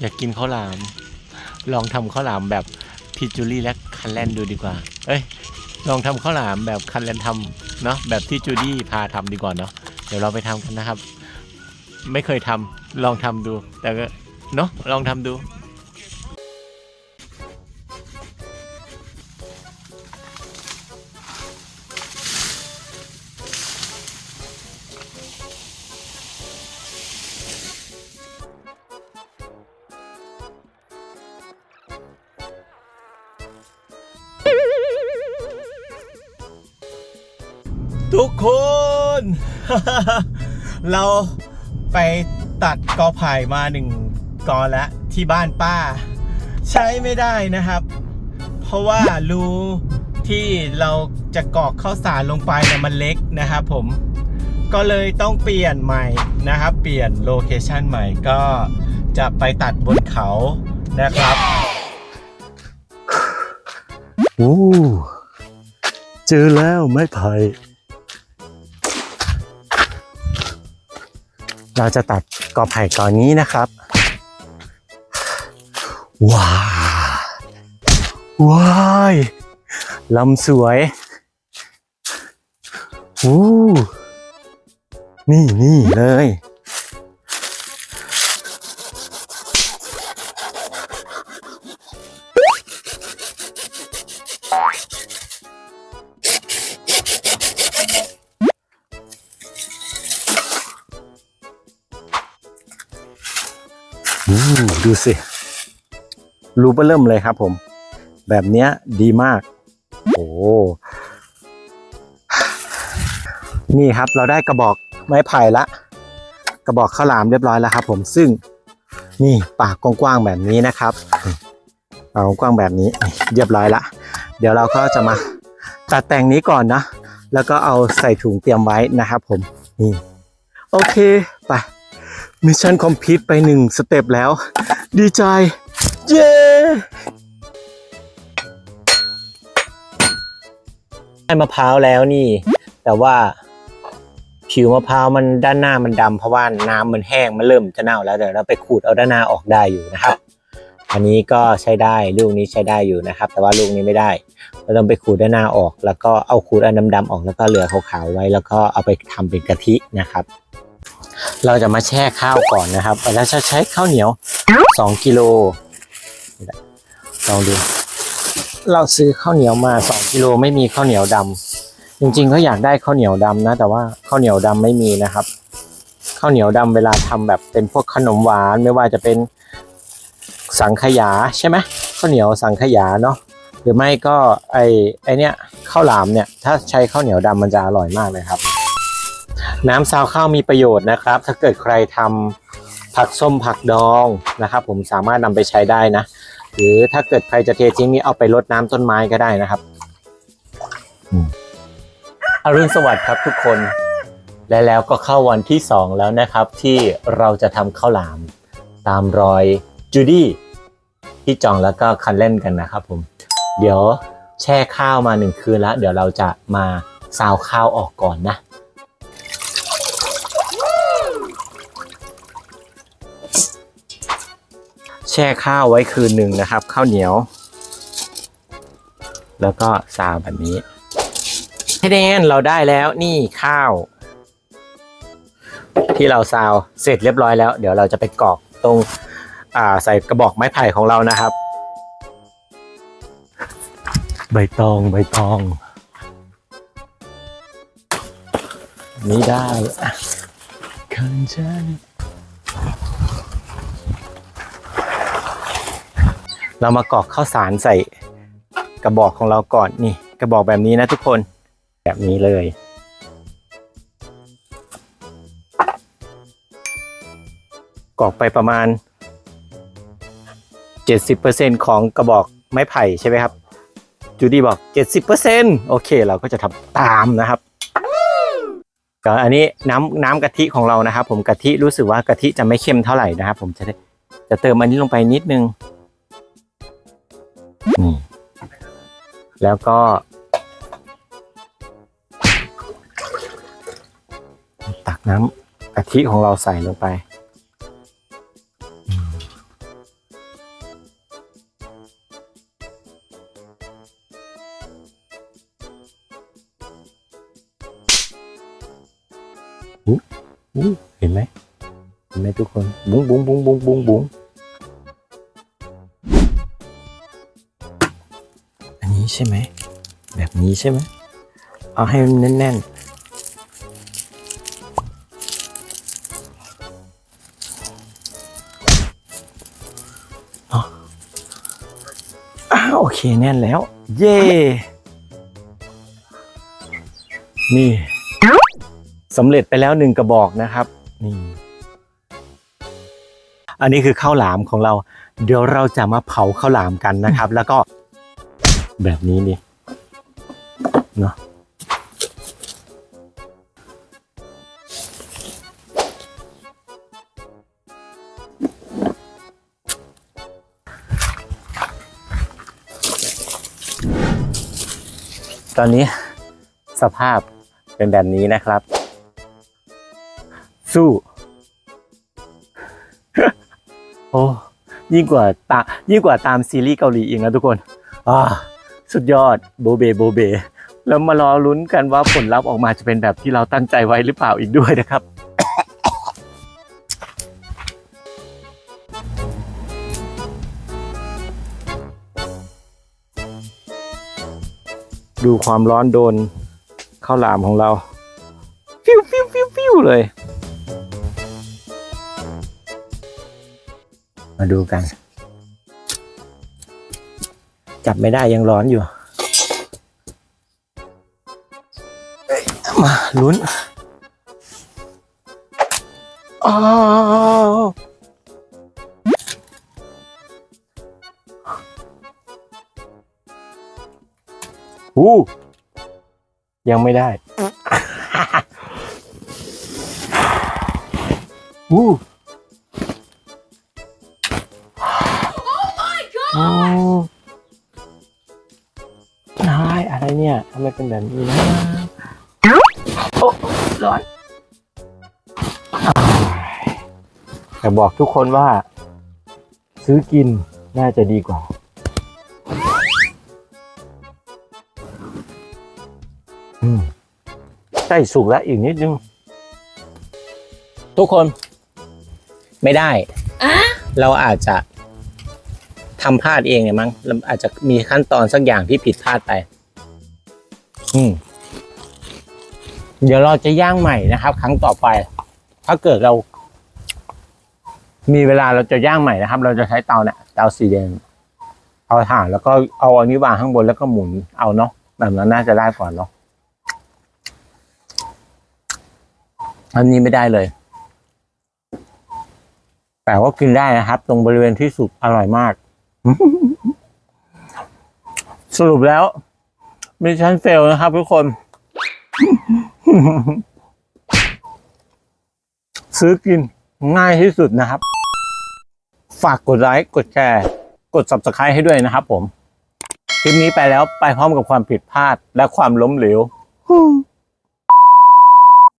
อยากกินข้าวหลาม ลองทำข้าวหลามแบบพี่จูลี่และคันแลนดูดีกว่า เอ้ย ลองทำข้าวหลามแบบคันแลนทำเนาะแบบที่จูดี้พาทำดีกว่าเนาะเดี๋ยวเราไปทำกันนะครับ ไม่เคยทำลองทำดู แต่ก็เนาะลองทำดู ทุกคน เราไปตัดกอไผ่มาหนึ่งกอแล้วที่บ้านป้า ใช้ไม่ได้นะครับ เพราะว่ารูที่เราจะกอกข้าวสารลงไปเนี่ยมันเล็กนะครับผมก็เลยต้องเปลี่ยนใหม่นะครับ เปลี่ยนโลเคชันใหม่ก็จะไปตัดบนเขานะครับโอ้เจอแล้วไม้ไผ่ เราจะตัดกอไผ่ก่อนนี้นะครับ ว้าวว้ายลำสวยอู้นี่นี่เลย ดูสิ รูเบอร์เริ่มเลยครับผม แบบเนี้ยดีมาก โอ้นี่ครับเราได้กระบอกไม้ไผ่ละ กระบอกข้าวหลามเรียบร้อยแล้วครับ ผมซึ่งนี่ปากกว้างๆแบบนี้นะครับปากกว้างๆแบบนี้เรียบร้อยละ เดี๋ยวเราก็จะมาตัดแต่งนี้ก่อนนะ แล้วก็เอาใส่ถุงเตรียมไว้นะครับผมนี่โอเคไป มิชชั่นคอมพลีทไปหนึ่งสเต็ปแล้ว ดีใจ เย้ ได้มะพร้าวแล้วนี่ แต่ว่าผิวมะพร้าวมันด้านหน้ามันดำเพราะว่าน้ำมันแห้งมันเริ่มจะเน่าแล้วเดี๋ยวเราไปขูดเอาด้านหน้าออกได้อยู่นะครับ อันนี้ก็ใช้ได้ลูกนี้ใช้ได้อยู่นะครับ แต่ว่าลูกนี้ไม่ได้ เราต้องไปขูดด้านหน้าออก แล้วก็เอาขูดอันดำๆออกแล้วก็เหลือขาวๆไว้ แล้วก็เอาไปทำเป็นกะทินะครับ เราจะมาแช่ข้าวก่อนนะครับเราจะใช้ข้าวเหนียว2กิโลลองดู เราซื้อข้าวเหนียวมา2กิโลไม่มีข้าวเหนียวดำจริงๆก็อยากได้ข้าวเหนียวดำนะ แต่ว่าข้าวเหนียวดำไม่มีนะครับข้าวเหนียวดำเวลาทำแบบเป็นพวกขนมหวานไม่ว่าจะเป็นสังขยาใช่ไหมข้าวเหนียวสังขยาเนาะหรือไม่ก็ไอไอเนี้ยข้าวหลามเนี่ยถ้าใช้ข้าวเหนียวดำมันจะอร่อยมากเลยครับ น้ำซาวข้าวมีประโยชน์นะครับ ถ้าเกิดใครทำผักส้มผักดองนะครับผมสามารถนำไปใช้ได้นะ หรือถ้าเกิดใครจะเททิ้งนี่เอาไปรดน้ำต้นไม้ก็ได้นะครับอรุณสวัสดิ์ครับทุกคน และแล้วก็เข้าวันที่ 2 แล้วนะครับ ที่เราจะทำข้าวหลาม ตามรอยจูดี้ที่จองแล้วก็คันเล่นกันนะครับผม เดี๋ยวแช่ข้าวมาหนึ่งคืนแล้ว เดี๋ยวเราจะมาซาวข้าวออกก่อนนะ แช่ข้าวไว้คืนหนึ่งนะครับ ข้าวเหนียว แล้วก็ซาวแบบนี้ให้แดนเราได้แล้วนี่ข้าว ที่เราซาวเสร็จเรียบร้อยแล้ว เดี๋ยวเราจะไปกรอกตรงอ่าใส่กระบอกไม้ไผ่ของเรานะครับ ใบตองใบตอง นี่ได้อะคันใจ เรามากรอกข้าวสารใส่กระบอกของเราก่อนนี่ กระบอกแบบนี้นะทุกคนแบบนี้เลย กรอกไปประมาณ 70%ของกระบอกไม้ไผ่ใช่ไหมครับจูดี้บอก 70%โอเค เราก็จะทำตามนะครับก็อันนี้น้ำน้ำกะทิของเรานะครับ ผมกะทิรู้สึกว่ากะทิจะไม่เข้มเท่าไหร่นะครับ ผมจะจะเติมอันนี้ลงไปนิดนึง นี่ แล้วก็ ตักน้ำกะทิของเราใส่ลงไป เห็นไหมเห็นไหมทุกคน บุ้งบุ้งบุ้งบุ้งบุ้ง นี้ใช่ไหม แบบนี้ใช่ไหม เอาให้มันแน่นๆอาอ้าโอเคแน่นแล้ว เย่นี่สำเร็จไปแล้วหนึ่งกระบอกนะครับ นี่ อันนี้คือข้าวหลามของเรา เดี๋ยวเราจะมาเผาข้าวหลามกันนะครับ แล้วก็ แบบนี้นี่เนาะตอนนี้สภาพเป็นแบบนี้นะครับ สู้ โอ้ยิ่งกว่าตายิ่งกว่าตามซีรีส์เกาหลีอีกนะทุกคน อ่า สุดยอดโบเบโบเบ แล้วมารอลุ้นกันว่าผลลัพธ์ออกมาจะเป็นแบบที่เราตั้งใจไว้หรือเปล่าอีกด้วยนะครับ ดูความร้อนโดนข้าวหลามของเรา ฟิวฟิวฟิวฟิวเลย มาดูกัน จับไม่ได้ยังร้อนอยู่เอ้ยมาลุ้นอ้าวอู้ยังไม่ได้อู้โอ้นายอะไร เนี่ยทำไมเป็นแบบนี้นะโอ้ร้อนอ้ายแต่บอกทุกคนว่า ซื้อกินน่าจะดีกว่า อืมใกล้สุกแล้วอีกนิดนึง ทุกคน ไม่ได้ เราอาจจะทำพลาดเองเนี่ยมั้งแล้วอาจจะมีขั้นตอนสักอย่างที่ผิดพลาดไป อืมเดี๋ยวเราจะย่างใหม่นะครับ ครั้งต่อไป ถ้าเกิดเรา มีเวลาเราจะย่างใหม่นะครับ เราจะใช้เตาเนี่ยเตาสีแดงเอาถ่านแล้วก็เอาอันนี้วางข้างบนแล้วก็หมุนเอาเนาะแบบนั้นน่าจะได้ก่อนเนาะอันนี้ไม่ได้เลย แต่ว่ากินได้นะครับ ตรงบริเวณที่สุดอร่อยมาก สรุปแล้ว มิชชั่นเฟลนะครับทุกคน ซื้อกินง่ายที่สุดนะครับ ฝากกดไลค์ กดแชร์ กด subscribe ให้ด้วยนะครับผม คลิปนี้ไปแล้วไปพร้อมกับความผิดพลาดและความล้มเหลว